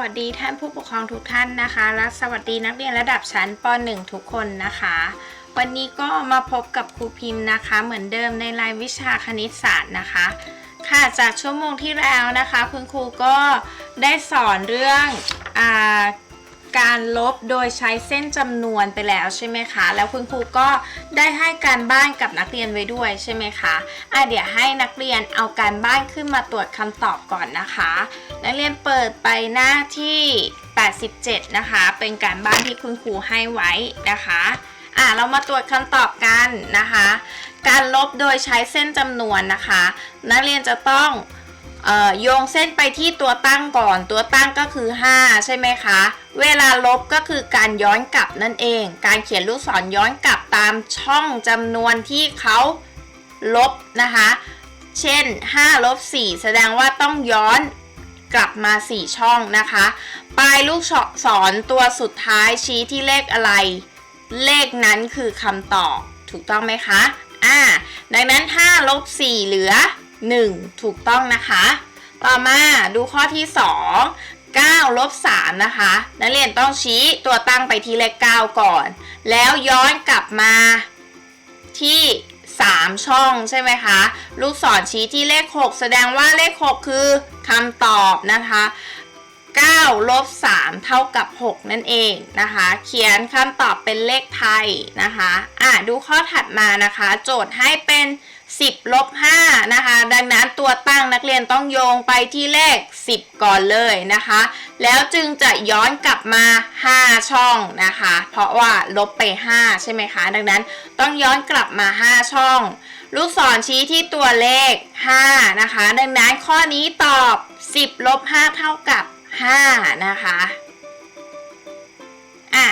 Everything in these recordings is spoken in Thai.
วัสดีท่านผู้ปกครองทุกท่านนะคะ และสวัสดีนักเรียนระดับชั้นป .1 ทุกคนนะคะ วันนี้ก็มาพบกับครูพิมพ์นะคะ เหมือนเดิมในรายวิชาคณิตศาสตร์นะคะ ค่ะจากชั่วโมงที่แล้วนะคะ คุณครูก็ได้สอนเรื่องอา การลบโดยใช้เส้นจำนวนไปแล้วใช่ไหมคะ แล้วคุณครูก็ได้ให้การบ้านกับนักเรียนไว้ด้วยใช่ไหมคะอะเดี๋ยวให้นักเรียนเอาการบ้านขึ้นมาตรวจคำตอบก่อนนะคะ นักเรียนเปิดไปหน้าที่ 87 นะคะ เป็นการบ้านที่คุณครูให้ไว้นะคะอะเรามาตรวจคำตอบกันนะคะ การลบโดยใช้เส้นจำนวนนะคะ นักเรียนจะต้อง โยงเส้นไปที่ตัวตั้งก่อน ตัวตั้งก็คือ 5 ใช่ไหมคะ เวลาลบก็คือการย้อนกลับนั่นเอง การเขียนลูกศรย้อนกลับตามช่องจำนวนที่เขาลบนะคะ เช่น 5 ลบ 4 แสดงว่าต้องย้อนกลับมา 4 ช่องนะคะ ปลายลูกศรตัวสุดท้ายชี้ที่เลขอะไร เลขนั้นคือคำตอบ ถูกต้องไหมคะ อ่า ดังนั้น 5 ลบ 4 เหลือ 1 ถูกต้องนะคะ ต่อมาดูข้อที่ 2 9ลบ3นะคะ นักเรียนต้องชี้ตัวตั้งไปที่เลข9ก่อน แล้วย้อนกลับมาที่ 3 ช่องใช่ไหมคะ ลูกศรชี้ที่เลข 6 แสดงว่าเลข 6 คือคำตอบนะคะ9ลบ3เท่ากับ 6 นั่นเองนะคะ เขียนคำตอบเป็นเลขไทยนะคะ อะ ดูข้อถัดมานะคะ โจทย์ให้เป็น 10ลบ5นะคะ ดังนั้นตัวตั้งนักเรียนต้องโยงไปที่เลข 10 ก่อนเลยนะคะ แล้วจึงจะย้อนกลับมา 5 ช่องนะคะ เพราะว่าลบไป 5 ใช่ไหมคะ ดังนั้นต้องย้อนกลับมา 5 ช่อง ลูกศรชี้ที่ตัวเลข 5 นะคะ ดังนั้นข้อนี้ตอบ 10ลบ5เท่ากับ 5 นะคะ อะ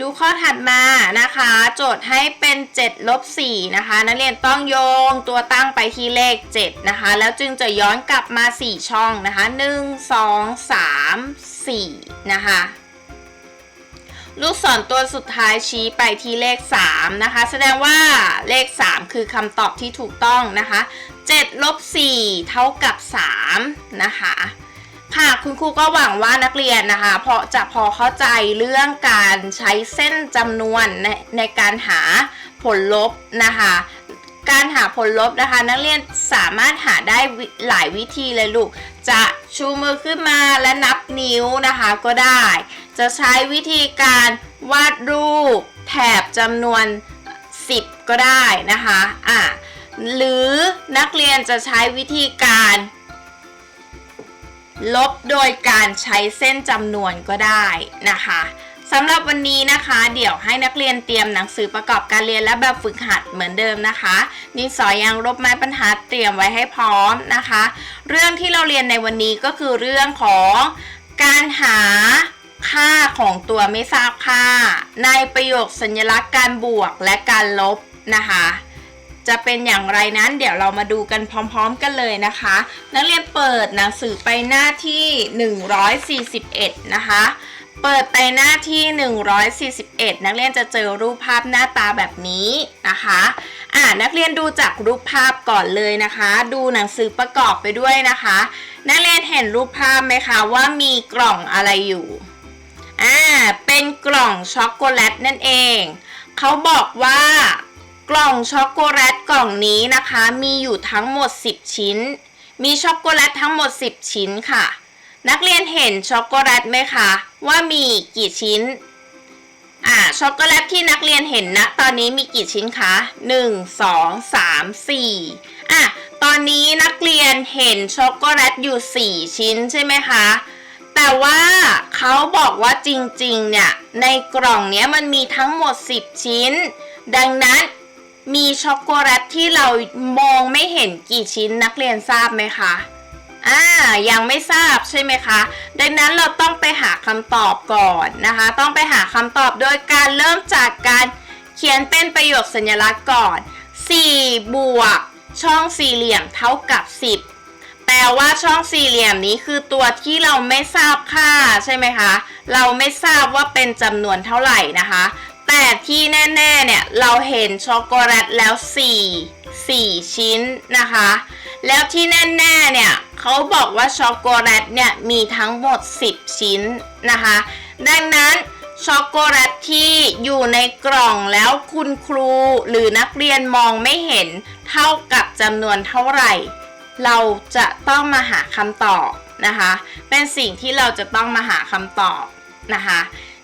ดูข้อถัดมานะคะ โจทย์ให้เป็น7ลบ4นะคะ นักเรียนต้องโยงตัวตั้งไปที่เลข 7 นะคะ แล้วจึงจะย้อนกลับมา 4 ช่องนะคะ 1 2 3 4 นะคะ ลูกศรตัวสุดท้ายชี้ไปที่เลข 3 นะคะ แสดงว่าเลข 3 คือคำตอบที่ถูกต้องนะคะ7ลบ4เท่ากับ 3 นะคะ ค่ะคุณครูก็หวังว่านักเรียนนะคะพราะจะพอเข้าใจเรื่องการใช้เส้นจำนวนในในการหาผลลบนะคะ การหาผลลบนะคะ นักเรียนสามารถหาได้หลายวิธีเลยลูก จะชูมือขึ้นมาและนับนิ้วนะคะก็ได้ จะใช้วิธีการวาดรูปแถบจำนวน 10 ก็ได้นะคะอะหรือนักเรียนจะใช้วิธีการ ลบโดยการใช้เส้นจำนวนก็ได้นะคะสำหรับวันนี้นะคะ เดี๋ยวให้นักเรียนเตรียมหนังสือประกอบการเรียนและแบบฝึกหัดเหมือนเดิมนะคะนิสอยยังลบไม้บรรทัดเตรียมไว้ให้พร้อมนะคะ เรื่องที่เราเรียนในวันนี้ก็คือเรื่องของการหาค่าของตัวไม่ทราบค่า ในประโยคสัญลักษณ์การบวกและการลบนะคะ จะเป็นอย่างไรนั้นเดี๋ยวเรามาดูกันพร้อมๆกันเลยนะคะ นักเรียนเปิดหนังสือไปหน้าที่ 141 นะคะ เปิดไปหน้าที่ 141 นักเรียนจะเจอรูปภาพหน้าตาแบบนี้นะคะอ่านักเรียนดูจากรูปภาพก่อนเลยนะคะ ดูหนังสือประกอบไปด้วยนะคะ นักเรียนเห็นรูปภาพไหมคะว่ามีกล่องอะไรอยู่อ่าเป็นกล่องช็อกโกแลตนั่นเอง เขาบอกว่า กล่องช็อกโกแลตกล่องนี้นะคะ มีอยู่ทั้งหมด 10 ชิ้น มีช็อกโกแลตทั้งหมด 10 ชิ้นค่ะ นักเรียนเห็นช็อกโกแลตไหมคะว่ามีกี่ชิ้นอ่าช็อกโกแลตที่นักเรียนเห็นนะ ตอนนี้มีกี่ชิ้นคะ1 2 3 4อะตอนนี้นักเรียนเห็นช็อกโกแลตอยู่ 4 ชิ้นใช่ไหมคะแต่ว่าเขาบอกว่าจริงๆเนี่ยในกล่องเนี้ยมันมีทั้งหมด 10 ชิ้น ดังนั้น มีช็อกโกแลตที่เรามองไม่เห็นกี่ชิ้นนักเรียนทราบไหมคะอ่ายังไม่ทราบใช่ไหมคะ ดังนั้นเราต้องไปหาคำตอบก่อนนะคะ ต้องไปหาคำตอบโดยการเริ่มจากการเขียนเป็นประโยคสัญลักษณ์ก่อน 4 บวก ช่องสี่เหลี่ยมเท่ากับ 10 แปลว่าช่องสี่เหลี่ยมนี้คือตัวที่เราไม่ทราบค่าใช่ไหมคะ เราไม่ทราบว่าเป็นจำนวนเท่าไหร่นะคะ แต่ที่แน่ๆเนี่ยเราเห็นช็อกโกแลตแล้ว 4 4 ชิ้นนะคะ แล้วที่แน่ๆเนี่ยเขาบอกว่าช็อกโกแลตเนี่ยมีทั้งหมด 10 ชิ้นนะคะ ดังนั้นช็อกโกแลตที่อยู่ในกล่องแล้วคุณครูหรือนักเรียนมองไม่เห็นเท่ากับจำนวนเท่าไหร่ เราจะต้องมาหาคำตอบนะคะ เป็นสิ่งที่เราจะต้องมาหาคำตอบนะคะ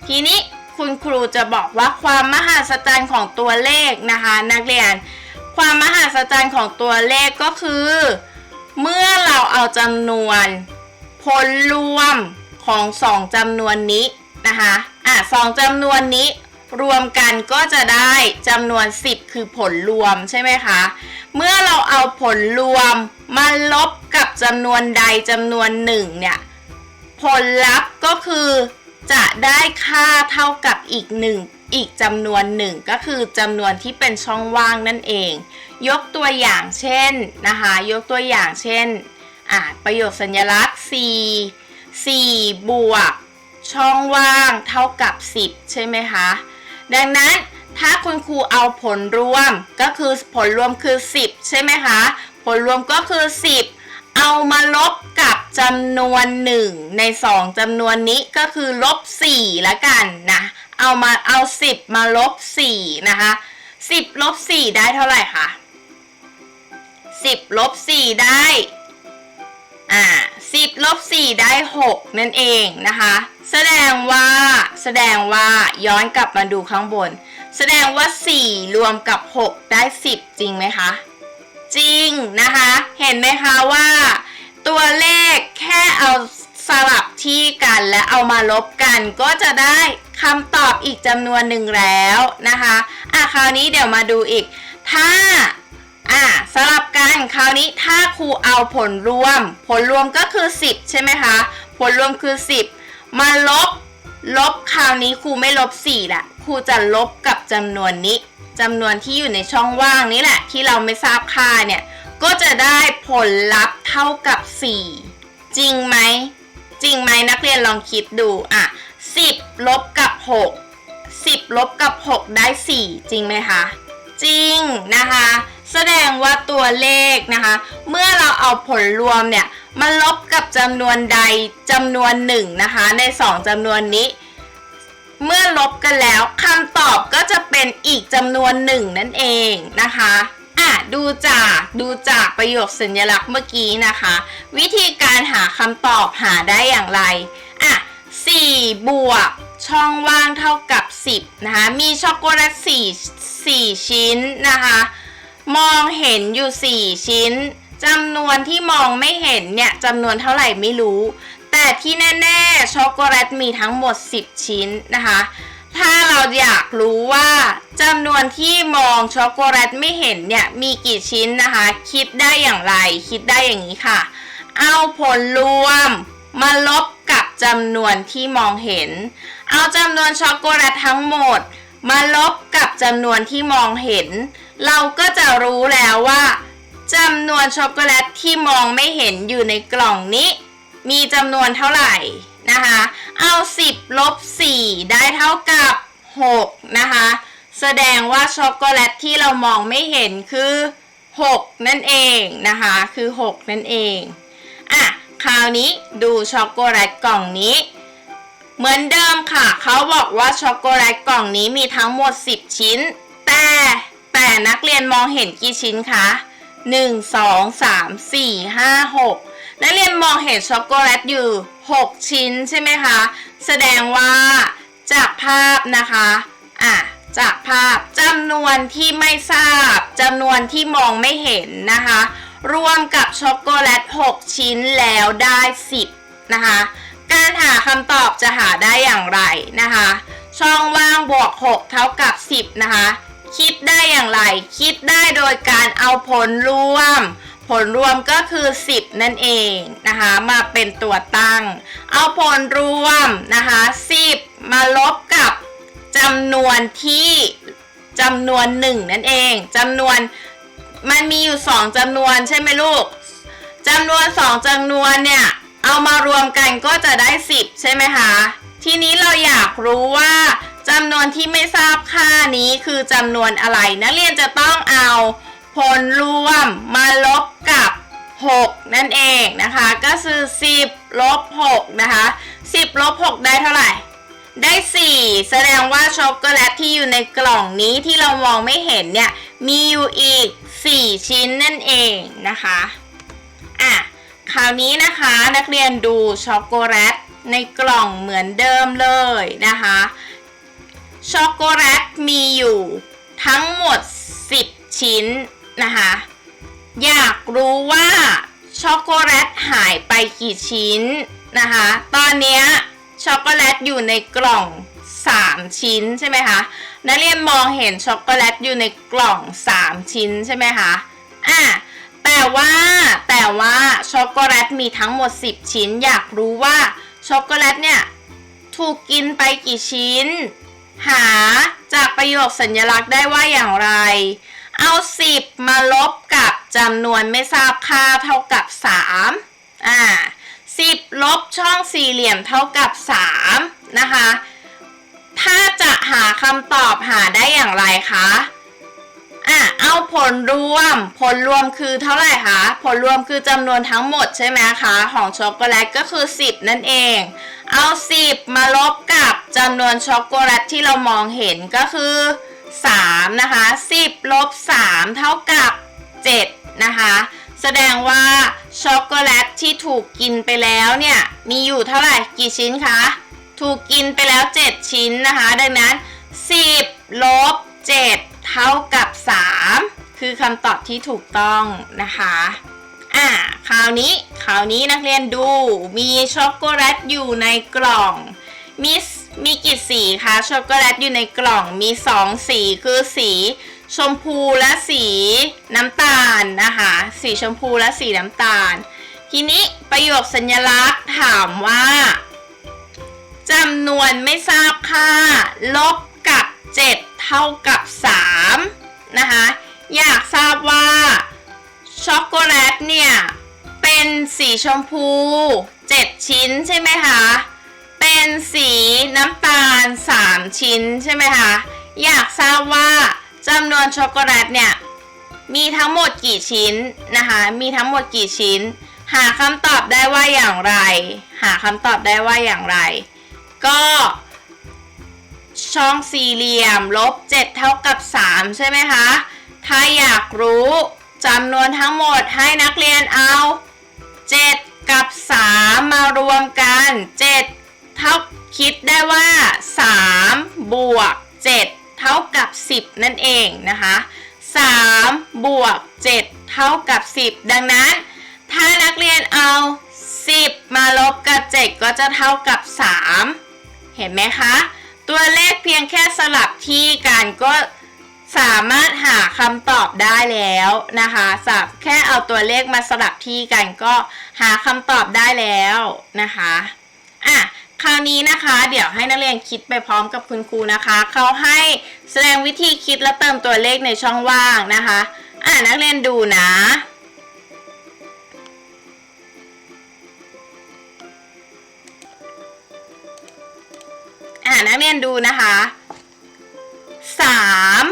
ทีนี้ คุณครูจะบอกว่าความมหัศจรรย์ของตัวเลขนะคะ นักเรียน ความมหัศจรรย์ของตัวเลขก็คือ เมื่อเราเอาจำนวนผลรวมของสองจำนวนนี้นะคะอะสองจำนวนนี้รวมกันก็จะได้จำนวน 10 คือผลรวมใช่ไหมคะ เมื่อเราเอาผลรวมมาลบกับจำนวนใดจำนวนหนึ่งเนี่ย ผลลัพธ์ก็คือ จะได้ค่าเท่ากับอีกหนึ่งอีกจำนวนหนึ่งก็คือจำนวนที่เป็นช่องว่างนั่นเอง ยกตัวอย่างเช่นนะคะ ยกตัวอย่างเช่นอ่าประโยคสัญลักษณ์ 4 4 บวก ช่องว่างเท่ากับ 10 ใช่ไหมคะ ดังนั้นถ้าคุณครูเอาผลรวมก็คือผลรวมคือ 10 ใช่ไหมคะ ผลรวมก็คือ 10 เอามาลบกับ จำนวน 1 ใน 2จำนวนนี้ก็คือลบ4ละกันนะเอามาเอา 10 มาลบ4นะคะ 10ลบ4ได้เท่าไหร่คะ10ลบ4ได้อ่า10ลบ4ได้ 6 นั่นเองนะคะ แสดงว่าแสดงว่าย้อนกลับมาดูข้างบน แสดงว่า 4 รวมกับ 6 ได้ 10 จริงไหมคะ จริงนะคะ เห็นไหมคะว่า ตัวเลขแค่เอาสลับที่กันและเอามาลบกันก็จะได้คำตอบอีกจำนวนหนึ่งแล้วนะคะอะคราวนี้เดี๋ยวมาดูอีก ถ้าอะสลับกันคราวนี้ถ้าครูเอาผลรวม ผลรวมก็คือ 10 ใช่ไหมคะ ผลรวมคือ 10 มาลบ ลบคราวนี้ครูไม่ลบ4ละครูจะลบกับจำนวนนี้จำนวนที่อยู่ในช่องว่างนี้แหละ ที่เราไม่ทราบค่าเนี่ย ก็จะได้ผลลัพธ์เท่ากับ 4 จริงไหม จริงไหมนักเรียนลองคิดดูอะ10ลบกับ 6 10ลบกับ 6 ได้ 4 จริงไหมคะ จริงนะคะ แสดงว่าตัวเลขนะคะ เมื่อเราเอาผลรวมเนี่ยมาลบกับจำนวนใดจำนวนหนึ่งนะคะ ใน 2จำนวนนี้ เมื่อลบกันแล้วคำตอบก็จะเป็นอีกจำนวนหนึ่งนั่นเองนะคะ ดูจากดูจากประโยคสัญลักษณ์เมื่อกี้นะคะ วิธีการหาคำตอบหาได้อย่างไร อะ 4 บวก ช่องว่างเท่ากับ 10 นะคะ มีช็อกโกแลต4 4 ชิ้นนะคะ มองเห็นอยู่ 4 ชิ้นจำนวนที่มองไม่เห็นเนี่ยจำนวนเท่าไหร่ไม่รู้ แต่ที่แน่ ๆ ช็อกโกแลตมีทั้งหมด 10 ชิ้นนะคะ ถ้าเราอยากรู้ว่าจำนวนที่มองช็อกโกแลตไม่เห็นเนี่ยมีกี่ชิ้นนะคะ คิดได้อย่างไร คิดได้อย่างนี้ค่ะ เอาผลรวมมาลบกับจำนวนที่มองเห็น เอาจำนวนช็อกโกแลตทั้งหมด มาลบกับจำนวนที่มองเห็น เราก็จะรู้แล้วว่าจำนวนช็อกโกแลตที่มองไม่เห็นอยู่ในกล่องนี้ มีจำนวนเท่าไหร่ นะคะ เอา 10ลบ4ได้เท่ากับ 6 นะคะ แสดงว่าช็อกโกแลตที่เรามองไม่เห็นคือ 6 นั่นเองนะคะ คือ 6 นั่นเองอะคราวนี้ดูช็อกโกแลตกล่องนี้ เหมือนเดิมค่ะ เขาบอกว่าช็อกโกแลตกล่องนี้มีทั้งหมด 10 ชิ้น แต่แต่นักเรียนมองเห็นกี่ชิ้นคะ 1 2 3 4 5 6 นักเรียนมองเห็นช็อกโกแลตอยู่ 6 ชิ้นใช่ไหมคะ แสดงว่าจากภาพนะคะ อะ จากภาพจำนวนที่ไม่ทราบจำนวนที่มองไม่เห็นนะคะ รวมกับช็อกโกแลต 6 ชิ้นแล้วได้ 10 นะคะ การหาคำตอบจะหาได้อย่างไรนะคะ ช่องว่างบวก 6 เท่ากับ 10 นะคะ คิดได้อย่างไร คิดได้โดยการเอาผลรวม ผลรวมก็คือ 10 นั่นเองนะคะมาเป็นตัวตั้ง เอาผลรวมนะคะ 10 มาลบกับจำนวนที่จำนวน 1 นั่นเองจำนวนมันมีอยู่ 2จำนวนใช่ไหมลูกจำนวน 2จำนวนเนี่ย เอามารวมกันก็จะได้ 10 ใช่ไหมคะทีนี้เราอยากรู้ว่าจำนวนที่ไม่ทราบค่านี้คือจำนวนอะไร นักเรียนจะต้องเอา ผลรวมมาลบกับ 6 นั่นเองนะคะ ก็คือ 10ลบ6นะคะ 10ลบ6ได้เท่าไหร่ ได้ 4 แสดงว่าช็อกโกแลตที่อยู่ในกล่องนี้ที่เรามองไม่เห็นเนี่ย มีอยู่อีก 4 ชิ้นนั่นเองนะคะอะคราวนี้นะคะนักเรียนดูช็อกโกแลตในกล่องเหมือนเดิมเลยนะคะช็อกโกแลตมีอยู่ทั้งหมด 10 ชิ้น นะคะ อยากรู้ว่าช็อกโกแลตหายไปกี่ชิ้นนะคะ ตอนนี้ช็อกโกแลตอยู่ในกล่อง 3 ชิ้นใช่ไหมคะ นักเรียนมองเห็นช็อกโกแลตอยู่ในกล่อง 3 ชิ้นใช่ไหมคะ อะ แต่ว่าแต่ว่าช็อกโกแลตมีทั้งหมด 10 ชิ้น อยากรู้ว่าช็อกโกแลตเนี่ยถูกกินไปกี่ชิ้น หาจากประโยคสัญลักษณ์ได้ว่าอย่างไร เอา10มาลบกับจำนวนไม่ทราบค่าเท่ากับ3อ่า10ลบช่องสี่เหลี่ยมเท่ากับ3นะคะ ถ้าจะหาคำตอบหาได้อย่างไรคะอะเอาผลรวม ผลรวมคือเท่าไหร่คะ ผลรวมคือจำนวนทั้งหมดใช่ไหมคะ ของช็อกโกแลตก็คือ 10 นั่นเอง เอา 10 มาลบกับจำนวนช็อกโกแลตที่เรามองเห็นก็คือ 3 นะคะ 10 ลบ 3 เท่ากับ 7 นะคะ แสดงว่าช็อกโกแลตที่ถูกกินไปแล้วเนี่ย มีอยู่เท่าไหร่กี่ชิ้นคะ ถูกกินไปแล้ว 7 ชิ้นนะคะ ดังนั้น 10 ลบ 7 เท่ากับ 3 คือคำตอบที่ถูกต้องนะคะอ่าคราวนี้ คราวนี้นักเรียนดู มีช็อกโกแลตอยู่ในกล่อง มี มีกี่สีคะช็อกโกแลตอยู่ในกล่องมีสองสีคือสีชมพูและสีน้ำตาลนะคะสีชมพูและสีน้ำตาล ทีนี้ประโยคสัญลักษณ์ถามว่าจำนวนไม่ทราบค่า ลบกับ 7 เท่ากับ3นะคะอยากทราบว่าช็อกโกแลตเนี่ย เป็นสีชมพู 7 ชิ้นใช่ไหมคะ เป็นสีน้ำตาล 3 ชิ้นใช่ไหมคะ อยากทราบว่าจำนวนช็อกโกแลตเนี่ย มีทั้งหมดกี่ชิ้นนะคะ มีทั้งหมดกี่ชิ้น หาคำตอบได้ว่าอย่างไร หาคำตอบได้ว่าอย่างไร ก็ช่องสี่เหลี่ยมลบ 7 เท่ากับ 3 ใช่ไหมคะ ถ้าอยากรู้จำนวนทั้งหมดให้นักเรียนเอา 7 กับ 3 มารวมกัน 7 เท่าคิดได้ว่า3บวก7เท่ากับ 10 นั่นเองนะคะ3บวก7เท่ากับ 10 ดังนั้น ถ้านักเรียนเอา 10 มาลบกับ 7 ก็จะเท่ากับ 3 เห็นไหมคะ ตัวเลขเพียงแค่สลับที่กันก็สามารถหาคำตอบได้แล้วนะคะสับแค่เอาตัวเลขมาสลับที่กันก็หาคำตอบได้แล้วนะคะ อะ ราวนี้นะคะ เดี๋ยวให้นักเรียนคิดไปพร้อมกับคุณครูนะคะ เขาให้แสดงวิธีคิดและเติมตัวเลขในช่องว่างนะคะ อะนักเรียนดูนะอ่านักเรียนดูนะคะ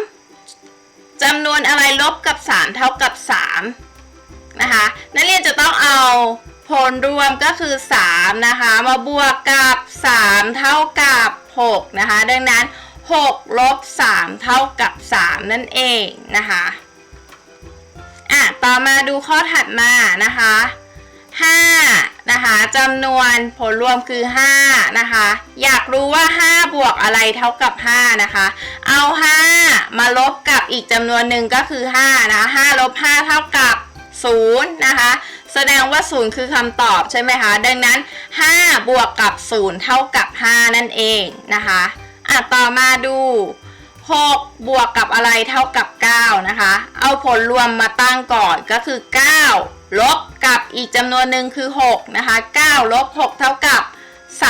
3จำนวนอะไรลบกับ3เท่ากับ3นะคะ นักเรียนจะต้องเอา ผลรวมก็คือ 3 นะคะ มาบวกกับ 3 เท่ากับ 6 นะคะ ดังนั้น 6 ลบ 3 เท่ากับ 3 นั่นเองนะคะอะต่อมาดูข้อถัดมานะคะ5นะคะจำนวนผลรวมคือ5นะคะอยากรู้ว่า 5 บวกอะไรเท่ากับ 5 นะคะ เอา 5 มาลบกับอีกจำนวนหนึ่งก็คือ5นะ5ลบ5เท่ากับ0นะคะ แสดงว่า 0 คือคำตอบใช่ไหมคะ ดังนั้น 5 บวกกับ 0 เท่ากับ 5 นั่นเองนะคะอะต่อมาดู 6 บวกกับอะไรเท่ากับ 9 นะคะ เอาผลรวมมาตั้งก่อนก็คือ 9 ลบกับอีกจำนวนหนึ่งคือ 6 นะคะ 9 ลบ 6 เท่ากับ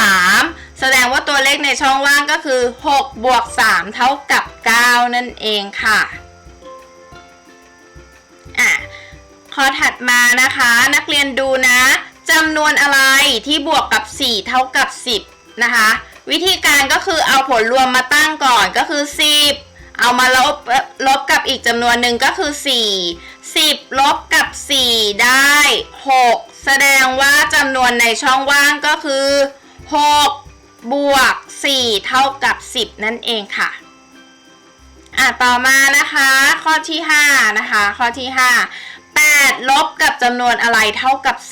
3 แสดงว่าตัวเลขในช่องว่างก็คือ 6 บวก 3 เท่ากับ 9 นั่นเองค่ะอะ ข้อถัดมานะคะ นักเรียนดูนะจำนวนอะไรที่บวกกับ 4 เท่ากับ 10 นะคะ วิธีการก็คือเอาผลรวมมาตั้งก่อนก็คือ 10 เอามาลบลบกับอีกจำนวนหนึ่งก็คือ 4 10 ลบกับ 4 ได้ 6 แสดงว่าจำนวนในช่องว่างก็คือ 6 บวก 4 เท่ากับ 10 นั่นเองค่ะอะ ต่อมานะคะ ข้อที่ 5 นะคะ ข้อที่ 5 8 ลบกับจำนวนอะไรเท่ากับ 4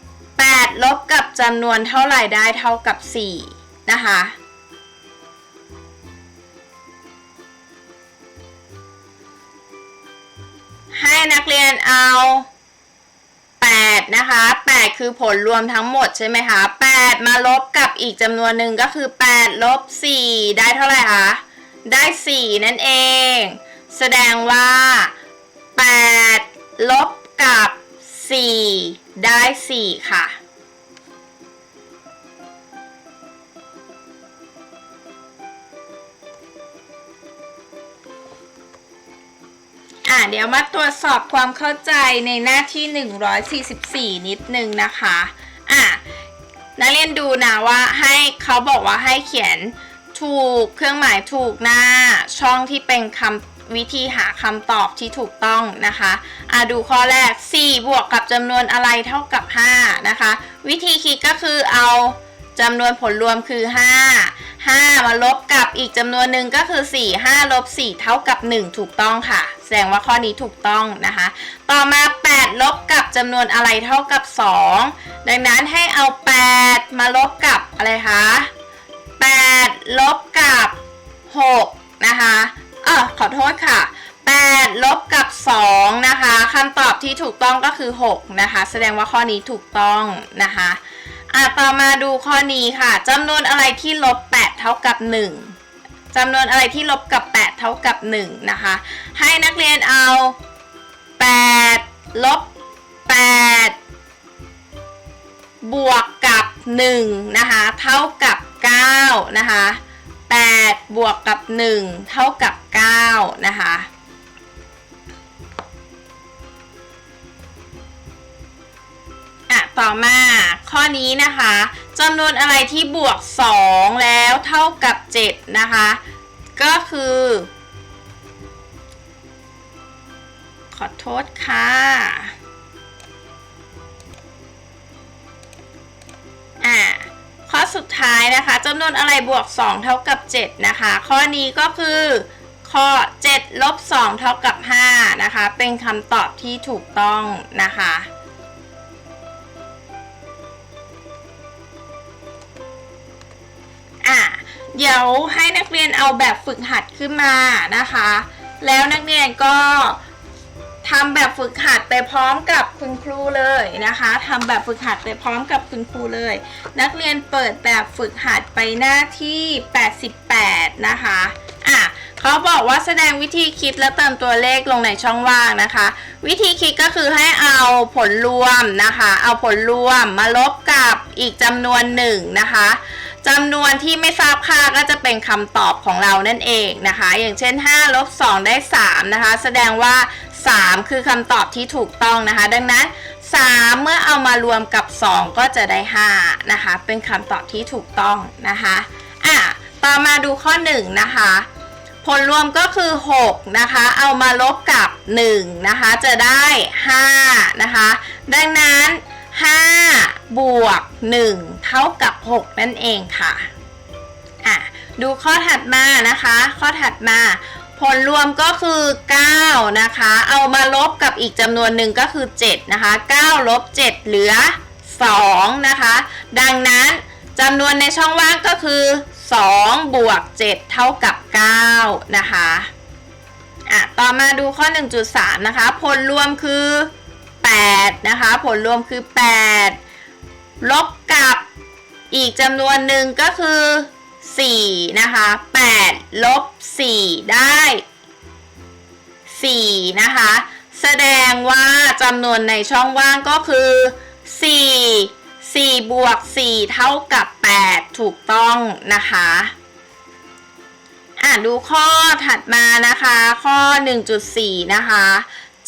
8 ลบกับจำนวนเท่าไหร่ได้เท่ากับ 4 นะคะ ให้นักเรียนเอา 8 นะคะ 8 คือผลรวมทั้งหมดใช่ไหมคะ 8 มาลบกับอีกจำนวนหนึ่งก็คือ 8 ลบ 4 ได้เท่าไหร่คะ ได้ 4 นั่นเอง แสดงว่า 8 ลบกับ 4 ได้ 4 ค่ะ อะ เดี๋ยวมาตรวจสอบความเข้าใจในหน้าที่ 144 นิดนึงนะคะ อะ นักเรียนดูนะว่าให้เขาบอกว่าให้เขียนถูกเครื่องหมายถูกหน้าช่องที่เป็นคำ วิธีหาคำตอบที่ถูกต้องนะคะอะดูข้อแรก 4 บวกกับจำนวนอะไรเท่ากับ 5 นะคะ วิธีคิดก็คือเอาจำนวนผลรวมคือ 5 5 มาลบกับอีกจำนวนหนึ่งก็คือ 4 5 ลบ 4 เท่ากับ 1 ถูกต้องค่ะ แสดงว่าข้อนี้ถูกต้องนะคะ ต่อมา 8 ลบกับจำนวนอะไรเท่ากับ 2 ดังนั้นให้เอา 8 มาลบกับอะไรคะ 8 ลบกับ 6 นะคะ ออขอโทษค่ะ 8 ลบกับ 2 นะคะคำตอบที่ถูกต้องก็คือ 6 นะคะ แสดงว่าข้อนี้ถูกต้องนะคะอะต่อมาดูข้อนี้ค่ะจำนวนอะไรที่ลบ 8 เท่ากับ 1จำนวนอะไรที่ลบกับ 8 เท่ากับ 1 นะคะ ให้นักเรียนเอา 8 ลบ 8 บวกกับ 1 นะคะ เท่ากับ 9 นะคะ บวกกับ 1 เท่ากับ 9 นะคะ อะ ต่อมาข้อนี้นะคะจำนวนอะไรที่บวก 2 แล้วเท่ากับ 7 นะคะ ก็คือ ขอโทษค่ะอะ อสุดท้ายนะคะจำนวนอะไรบวก 2 เท่ากับ 7 นะคะ ข้อนี้ก็คือข้อ7ลบ2เท่ากับ5นะคะ เป็นคำตอบที่ถูกต้องนะคะ อะ เดี๋ยวให้นักเรียนเอาแบบฝึกหัดขึ้นมานะคะ แล้วนักเรียนก็ ทำแบบฝึกหัดไปพร้อมกับคุณครูเลยนะคะทำแบบฝึกหัดไปพร้อมกับคุณครูเลย นักเรียนเปิดแบบฝึกหัดไปหน้าที่ 88 นะคะอะเขาบอกว่าแสดงวิธีคิดและเติมตัวเลขลงในช่องว่างนะคะ วิธีคิดก็คือให้เอาผลรวมนะคะ เอาผลรวมมาลบกับอีกจำนวนหนึ่งนะคะจำนวนที่ไม่ทราบค่าก็จะเป็นคำตอบของเรานั่นเองนะคะ อย่างเช่น5ลบ2ได้3นะคะ แสดงว่า 3 คือคำตอบที่ถูกต้องนะคะ ดังนั้น 3 เมื่อเอามารวมกับ 2 ก็จะได้5นะคะ เป็นคำตอบที่ถูกต้องนะคะอะต่อมาดูข้อ 1 นะคะ ผลรวมก็คือ 6 นะคะ เอามาลบกับ 1 นะคะ จะได้ 5 นะคะ ดังนั้น 5 บวก 1 เท่ากับ 6 นั่นเองค่ะอะดูข้อถัดมานะคะ ข้อถัดมา ผลรวมก็คือ 9 นะคะ เอามาลบกับอีกจำนวนหนึ่งก็คือ 7 นะคะ 9 ลบ 7 เหลือ 2 นะคะ ดังนั้นจำนวนในช่องว่างก็คือ 2 บวก 7 เท่ากับ 9 นะคะอะต่อมาดูข้อ 1.3 นะคะ ผลรวมคือ 8 นะคะ ผลรวมคือ 8 ลบกับอีกจำนวนหนึ่งก็คือ 4 นะคะ8ลบ4 ได้ 4 นะคะ แสดงว่าจำนวนในช่องว่างก็คือ 4 4บวก4เท่ากับ 8 ถูกต้องนะคะอะดูข้อถัดมานะคะ ข้อ 1.4 นะคะ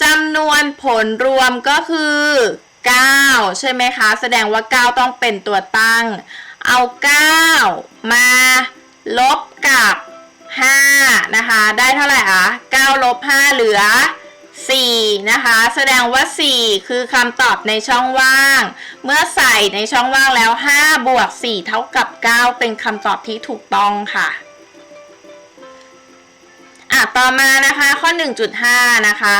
จำนวนผลรวมก็คือ 9 ใช่ไหมคะ แสดงว่า 9 ต้องเป็นตัวตั้ง เอา 9 มาลบกับ5นะคะ ได้เท่าไหร่คะ9ลบ5เหลือ 4 นะคะ แสดงว่า 4 คือคำตอบในช่องว่าง เมื่อใส่ในช่องว่างแล้ว 5 บวก 4 เท่ากับ 9 เป็นคำตอบที่ถูกต้องค่ะอะต่อมานะคะข้อ 1.5 นะคะ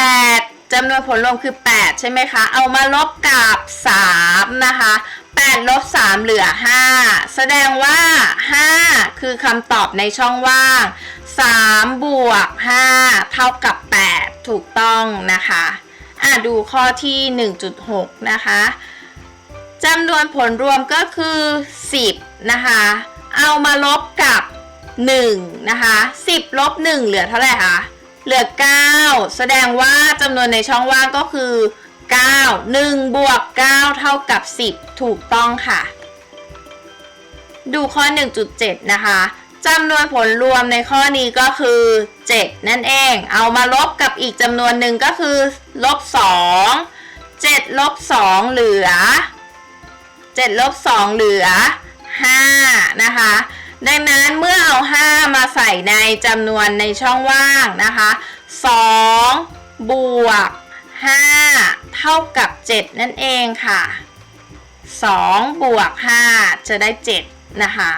8จำนวนผลรวมคือ 8 ใช่ไหมคะ เอามาลบกับ 3 นะคะ 8 ลบ 3 เหลือ 5 แสดงว่า 5 คือคำตอบในช่องว่าง 3 บวก 5 เท่ากับ 8 ถูกต้องนะคะอะดูข้อที่ 1.6 นะคะจำนวนผลรวมก็คือ 10 นะคะ เอามาลบกับ 1 นะคะ 10 ลบ 1 เหลือเท่าไหร่คะ เหลือ 9 แสดงว่าจำนวนในช่องว่างก็คือ 9 1บวก9เท่ากับ 10 ถูกต้องค่ะ ดูข้อ 1.7 นะคะจำนวนผลรวมในข้อนี้ก็คือ 7 นั่นเอง เอามาลบกับอีกจำนวนหนึ่งก็คือลบ2 7ลบ2เหลือ 7 ลบ 2 เหลือ 5 นะคะ ดังนั้นเมื่อเอา 5 มาใส่ในจำนวนในช่องว่างนะคะ 2 บวก 5 เท่ากับ 7 นั่นเองค่ะ 2 บวก 5 จะได้ 7 นะคะ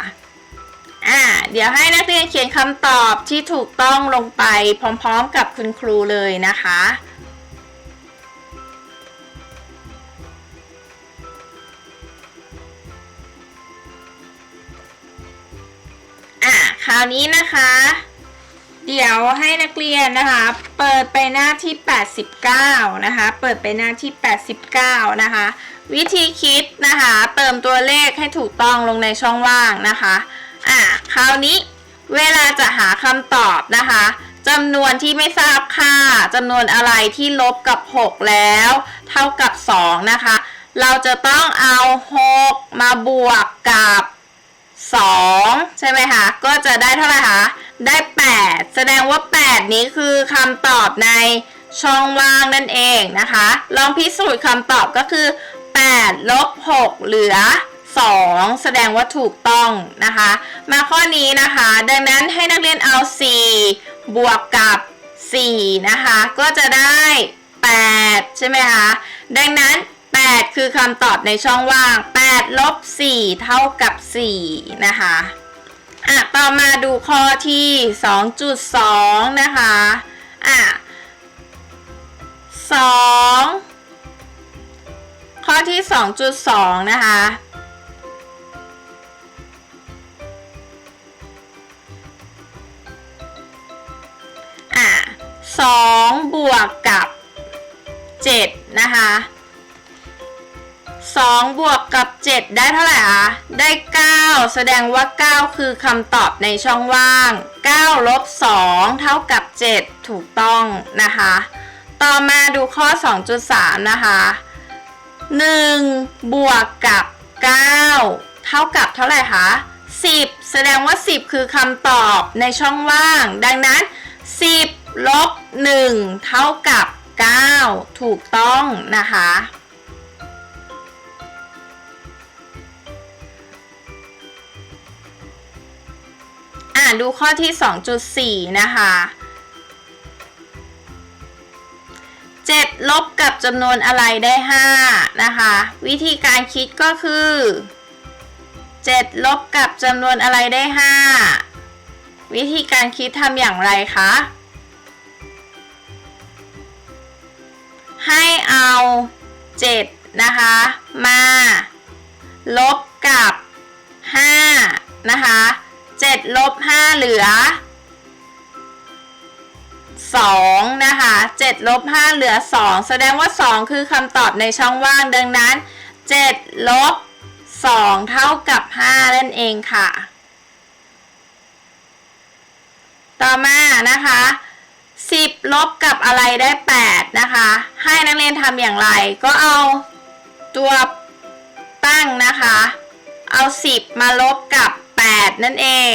อ่าเดี๋ยวให้นักเรียนเขียนคำตอบที่ถูกต้องลงไปพร้อมๆกับคุณครูเลยนะคะอะคราวนี้นะคะ เดี๋ยวให้นักเรียนนะคะ เปิดไปหน้าที่ 89 นะคะ เปิดไปหน้าที่ 89 นะคะ วิธีคิดนะคะ เติมตัวเลขให้ถูกต้องลงในช่องว่างนะคะ อะ คราวนี้เวลาจะหาคำตอบนะคะจำนวนที่ไม่ทราบค่าจำนวนอะไรที่ลบกับ 6 แล้ว เท่ากับ 2 นะคะ เราจะต้องเอา 6 มาบวกกับ 2 ใช่ไหมคะ ก็จะได้เท่าไหร่คะ ได้ 8 แสดงว่า 8 นี้คือคำตอบในช่องว่างนั่นเองนะคะ ลองพิสูจน์คำตอบก็คือ 8 ลบ 6 เหลือ 2 แสดงว่าถูกต้องนะคะ มาข้อนี้นะคะ ดังนั้นให้นักเรียนเอา 4 บวกกับ 4 นะคะ ก็จะได้ 8 ใช่ไหมคะ ดังนั้น8 คือคำตอบในช่องว่าง 8 ลบ 4 เท่ากับ 4 นะคะ อะต่อมาดูข้อที่ 2.2 นะคะ อะ2ข้อที่ 2.2 นะคะ อะสองบวกกับเจ็ดนะคะ สองบวกกับเจ็ดได้เท่าไหร่คะได้เก้าแสดงว่าเก้าคือคำตอบในช่องว่างเก้าลบสองเท่ากับเจ็ดถูกต้องนะคะ ต่อมาดูข้อ 2.3 นะคะ 1 บวกกับ 9 เท่ากับเท่าไหร่คะ 10 แสดงว่า 10 คือคำตอบในช่องว่าง ดังนั้น 10 ลบ 1 เท่ากับ 9 ถูกต้องนะคะ อ่าดูข้อที่ 2.4 นะคะ7ลบกับจำนวนอะไรได้ 5 นะคะ วิธีการคิดก็คือ 7 ลบกับจำนวนอะไรได้ 5 วิธีการคิดทำอย่างไรคะ ให้เอา 7 นะคะ มา ลบกับ 5 นะคะ 7ลบ5เหลือ2นะคะ7ลบ5เหลือ2แสดงว่า2คือคำตอบในช่องว่างดังนั้น7ลบ2เท่ากับ5นั่นเองค่ะ ต่อมานะคะ10ลบกับอะไรได้8นะคะ ให้นักเรียนทำอย่างไรก็เอาตัวตั้งนะคะ เอา10มาลบกับ 8 นั่นเอง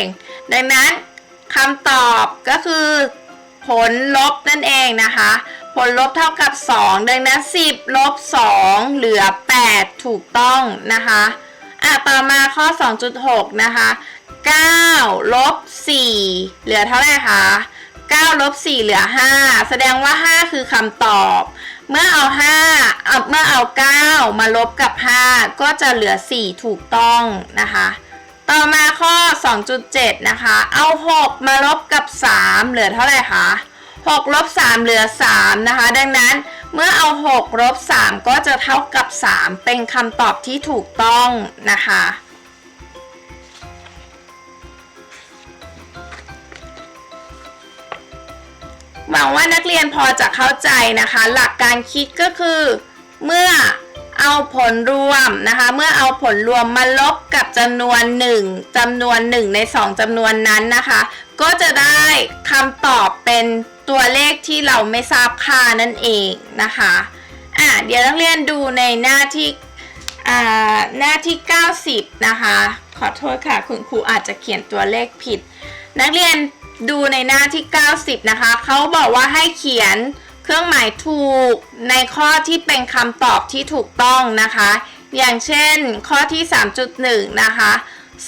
ดังนั้นคำตอบก็คือ ผลลบนั่นเองนะคะ ผลลบเท่ากับ 2 ดังนั้น 10 ลบ 2 เหลือ 8 ถูกต้องนะคะอะต่อมาข้อ 2.6 นะคะ9ลบ4เหลือเท่าไหร่คะ9ลบ4เหลือ 5 แสดงว่า 5 คือคำตอบ เมื่อเอา5เอาเมื่อเอา 9 มาลบกับ 5 ก็จะเหลือ 4 ถูกต้องนะคะ ต่อมาข้อ 2.7 นะคะ เอา 6 มาลบกับ 3 เหลือเท่าไหร่คะ6ลบ3เหลือ 3 นะคะ ดังนั้นเมื่อเอา 6 ลบ 3 ก็จะเท่ากับ 3 เป็นคำตอบที่ถูกต้องนะคะ หวังว่านักเรียนพอจะเข้าใจนะคะ หลักการคิดก็คือ เมื่อ เอาผลรวมนะคะ เมื่อเอาผลรวมมาลบกับจำนวน 1จำนวน 1 ใน 2จำนวนนั้นนะคะ ก็จะได้คำตอบเป็นตัวเลขที่เราไม่ทราบค่านั่นเองนะคะอะเดี๋ยวนักเรียนดูในหน้าที่อ่าหน้าที่ 90 นะคะ ขอโทษค่ะ คุณครูอาจจะเขียนตัวเลขผิด นักเรียนดูในหน้าที่ 90 นะคะ เขาบอกว่าให้เขียน เครื่องหมายถูกในข้อที่เป็นคำตอบที่ถูกต้องนะคะ อย่างเช่นข้อที่ 3.1 นะคะ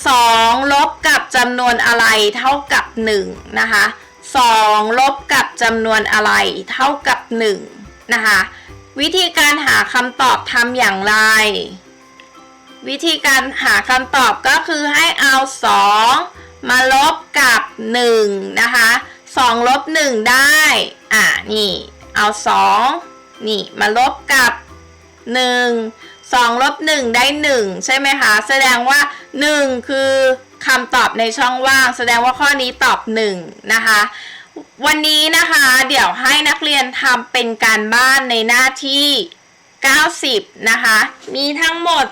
2 ลบกับจำนวนอะไรเท่ากับ 1 นะคะ 2 ลบกับจำนวนอะไรเท่ากับ 1 นะคะ วิธีการหาคำตอบทำอย่างไร วิธีการหาคำตอบก็คือให้เอา 2 มาลบกับ 1 นะคะ2ลบ1ได้ อะนี่ เอา2นี่มาลบกับ1 2ลบ1ได้1ใช่ไหมคะ แสดงว่า1คือคำตอบในช่องว่าง แสดงว่าข้อนี้ตอบ1นะคะวันนี้นะคะเดี๋ยวให้นักเรียนทำเป็นการบ้านในหน้าที่ 90 นะคะ มีทั้งหมด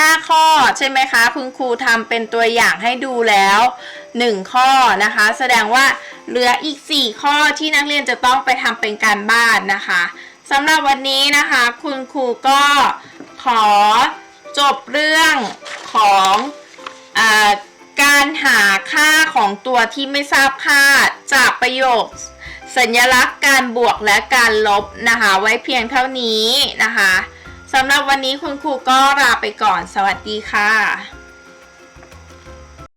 5 ข้อใช่ไหมคะคุณครูทำเป็นตัวอย่างให้ดูแล้ว 1 ข้อนะคะ แสดงว่าเหลืออีก 4 ข้อที่นักเรียนจะต้องไปทำเป็นการบ้านนะคะสำหรับวันนี้นะคะ คุณครูก็ขอจบเรื่องของอการหาค่าของตัวที่ไม่ทราบค่าจากประโยคสัญลักษณ์การบวกและการลบนะคะ ไว้เพียงเท่านี้นะคะ สำหรับวันนี้คุณครูก็ลาไปก่อน สวัสดีค่ะ